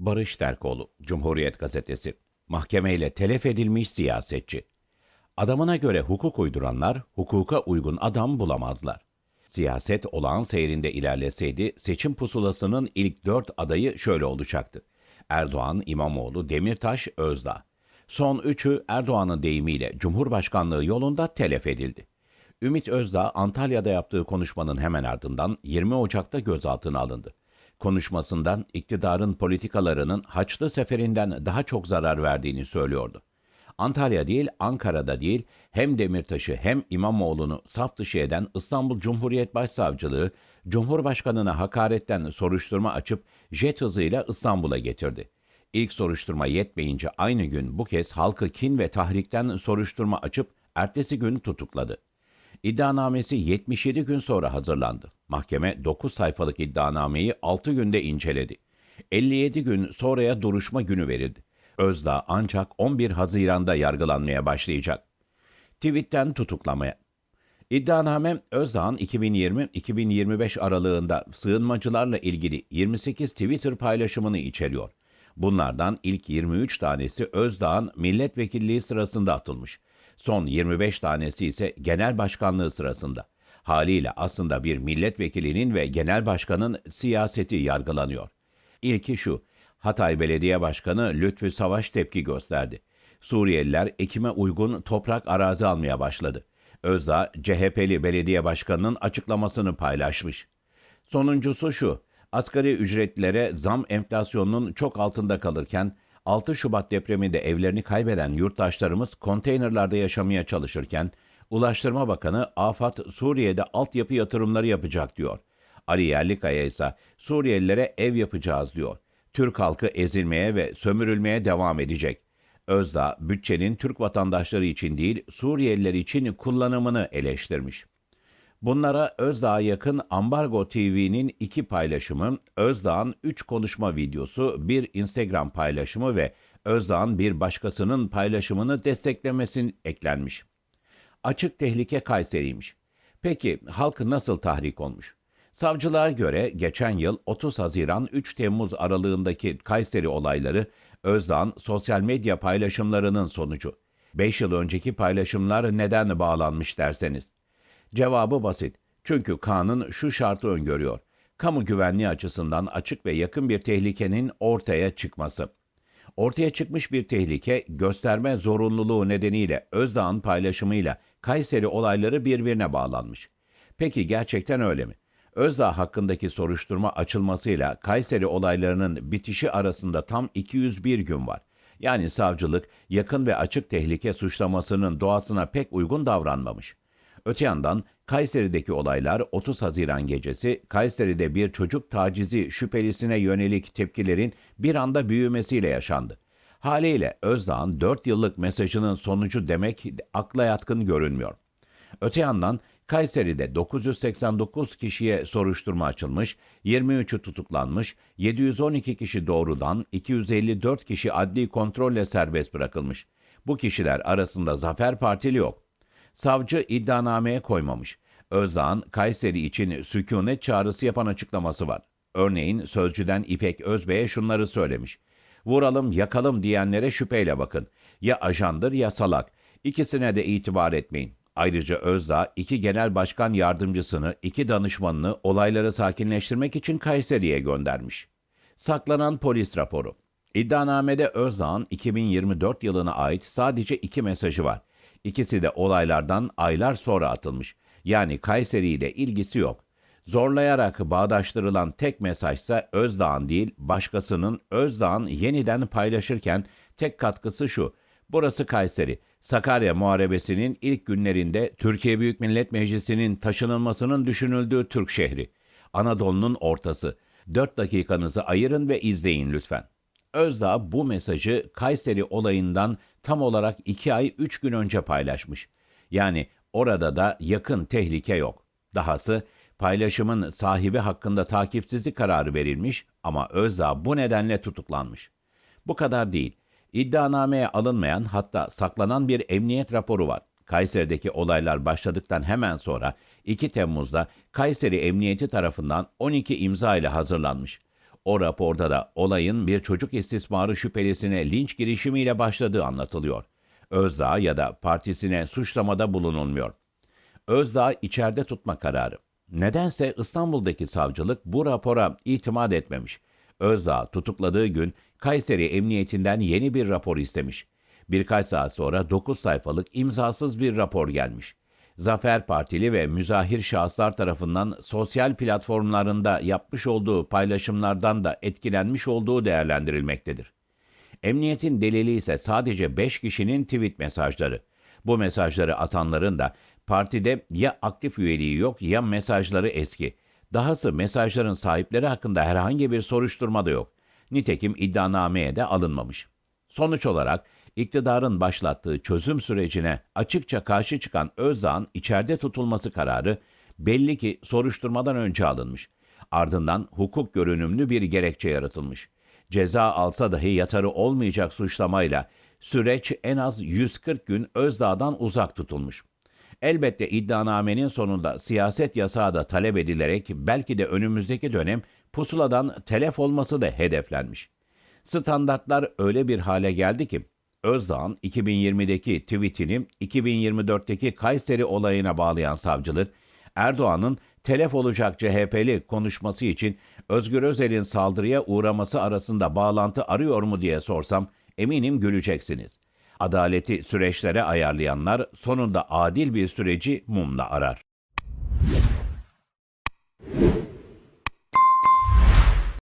Barış Terkoğlu, Cumhuriyet Gazetesi. Mahkemeyle telef edilmiş siyasetçi. Adamına göre hukuk uyduranlar hukuka uygun adam bulamazlar. Siyaset olağan seyrinde ilerleseydi seçim pusulasının ilk dört adayı şöyle olacaktı. Erdoğan, İmamoğlu, Demirtaş, Özdağ. Son üçü Erdoğan'ın deyimiyle Cumhurbaşkanlığı yolunda telef edildi. Ümit Özdağ Antalya'da yaptığı konuşmanın hemen ardından 20 Ocak'ta gözaltına alındı. Konuşmasından iktidarın politikalarının Haçlı Seferinden daha çok zarar verdiğini söylüyordu. Antalya değil, Ankara'da değil, hem Demirtaş'ı hem İmamoğlu'nu saf dışı eden İstanbul Cumhuriyet Başsavcılığı, Cumhurbaşkanına hakaretten soruşturma açıp jet hızıyla İstanbul'a getirdi. İlk soruşturma yetmeyince aynı gün bu kez halkı kin ve tahrikten soruşturma açıp ertesi gün tutukladı. İddianamesi 77 gün sonra hazırlandı. Mahkeme 9 sayfalık iddianameyi 6 günde inceledi. 57 gün sonraya duruşma günü verildi. Özdağ ancak 11 Haziran'da yargılanmaya başlayacak. Tweet'ten tutuklamaya. İddianame Özdağ'ın 2020-2025 aralığında sığınmacılarla ilgili 28 Twitter paylaşımını içeriyor. Bunlardan ilk 23 tanesi Özdağ'ın milletvekilliği sırasında atılmış. Son 25 tanesi ise genel başkanlığı sırasında. Haliyle aslında bir milletvekilinin ve genel başkanın siyaseti yargılanıyor. İlki şu, Hatay Belediye Başkanı Lütfü Savaş tepki gösterdi. Suriyeliler ekime uygun toprak arazi almaya başladı. Özdağ, CHP'li belediye başkanının açıklamasını paylaşmış. Sonuncusu şu, asgari ücretlilere zam enflasyonunun çok altında kalırken 6 Şubat depreminde evlerini kaybeden yurttaşlarımız konteynerlarda yaşamaya çalışırken Ulaştırma Bakanı Afat Suriye'de altyapı yatırımları yapacak diyor. Ali Yerlikaya ise Suriyelilere ev yapacağız diyor. Türk halkı ezilmeye ve sömürülmeye devam edecek. Özdağ, bütçenin Türk vatandaşları için değil Suriyeliler için kullanımını eleştirmiş. Bunlara Özdağ'a yakın Ambargo TV'nin iki paylaşımı, Özdağ'ın üç konuşma videosu, bir Instagram paylaşımı ve Özdağ'ın bir başkasının paylaşımını desteklemesin eklenmiş. Açık tehlike Kayseri'ymiş. Peki halk nasıl tahrik olmuş? Savcılığa göre geçen yıl 30 Haziran 3 Temmuz aralığındaki Kayseri olayları Özdağ'ın sosyal medya paylaşımlarının sonucu. 5 yıl önceki paylaşımlar neden bağlanmış derseniz. Cevabı basit. Çünkü kanun şu şartı öngörüyor. Kamu güvenliği açısından açık ve yakın bir tehlikenin ortaya çıkması. Ortaya çıkmış bir tehlike gösterme zorunluluğu nedeniyle Özdağ'ın paylaşımıyla Kayseri olayları birbirine bağlanmış. Peki gerçekten öyle mi? Özdağ hakkındaki soruşturma açılmasıyla Kayseri olaylarının bitişi arasında tam 201 gün var. Yani savcılık yakın ve açık tehlike suçlamasının doğasına pek uygun davranmamış. Öte yandan Kayseri'deki olaylar 30 Haziran gecesi Kayseri'de bir çocuk tacizi şüphelisine yönelik tepkilerin bir anda büyümesiyle yaşandı. Haliyle Özdağ'ın 4 yıllık mesajının sonucu demek akla yatkın görünmüyor. Öte yandan Kayseri'de 989 kişiye soruşturma açılmış, 23'ü tutuklanmış, 712 kişi doğrudan, 254 kişi adli kontrolle serbest bırakılmış. Bu kişiler arasında Zafer Partili yok. Savcı iddianameye koymamış. Özdağ'ın Kayseri için sükunet çağrısı yapan açıklaması var. Örneğin sözcüden İpek Özbey'e şunları söylemiş. Vuralım yakalım diyenlere şüpheyle bakın. Ya ajandır ya salak. İkisine de itibar etmeyin. Ayrıca Özdağ iki genel başkan yardımcısını, iki danışmanını olayları sakinleştirmek için Kayseri'ye göndermiş. Saklanan polis raporu. İddianamede Özdağ'ın 2024 yılına ait sadece iki mesajı var. İkisi de olaylardan aylar sonra atılmış. Yani Kayseri ile ilgisi yok. Zorlayarak bağdaştırılan tek mesajsa Özdağ'ın değil, başkasının Özdağ'ın yeniden paylaşırken tek katkısı şu. Burası Kayseri. Sakarya Muharebesi'nin ilk günlerinde Türkiye Büyük Millet Meclisi'nin taşınılmasının düşünüldüğü Türk şehri. Anadolu'nun ortası. 4 dakikanızı ayırın ve izleyin lütfen. Özdağ bu mesajı Kayseri olayından tam olarak 2 ay 3 gün önce paylaşmış. Yani orada da yakın tehlike yok. Dahası paylaşımın sahibi hakkında takipsizlik kararı verilmiş ama Özdağ bu nedenle tutuklanmış. Bu kadar değil. İddianameye alınmayan hatta saklanan bir emniyet raporu var. Kayseri'deki olaylar başladıktan hemen sonra 2 Temmuz'da Kayseri Emniyeti tarafından 12 imza ile hazırlanmış. O raporda da olayın bir çocuk istismarı şüphelisine linç girişimiyle başladığı anlatılıyor. Özdağ ya da partisine suçlamada bulunulmuyor. Özdağ içeride tutma kararı. Nedense İstanbul'daki savcılık bu rapora itimat etmemiş. Özdağ tutukladığı gün Kayseri Emniyetinden yeni bir rapor istemiş. Birkaç saat sonra 9 sayfalık imzasız bir rapor gelmiş. Zafer Partili ve müzahir şahıslar tarafından sosyal platformlarında yapmış olduğu paylaşımlardan da etkilenmiş olduğu değerlendirilmektedir. Emniyetin delili ise sadece 5 kişinin tweet mesajları. Bu mesajları atanların da partide ya aktif üyeliği yok ya mesajları eski. Dahası mesajların sahipleri hakkında herhangi bir soruşturma da yok. Nitekim iddianameye de alınmamış. Sonuç olarak iktidarın başlattığı çözüm sürecine açıkça karşı çıkan Özdağ'ın içeride tutulması kararı belli ki soruşturmadan önce alınmış. Ardından hukuk görünümlü bir gerekçe yaratılmış. Ceza alsa dahi yatarı olmayacak suçlamayla süreç en az 140 gün Özdağ'dan uzak tutulmuş. Elbette iddianamenin sonunda siyaset yasağı da talep edilerek belki de önümüzdeki dönem pusuladan telef olması da hedeflenmiş. Standartlar öyle bir hale geldi ki Özdağ'ın 2020'deki tweetini 2024'teki Kayseri olayına bağlayan savcılık, Erdoğan'ın telef olacak CHP'li konuşması için Özgür Özel'in saldırıya uğraması arasında bağlantı arıyor mu diye sorsam eminim güleceksiniz. Adaleti süreçlere ayarlayanlar sonunda adil bir süreci mumla arar.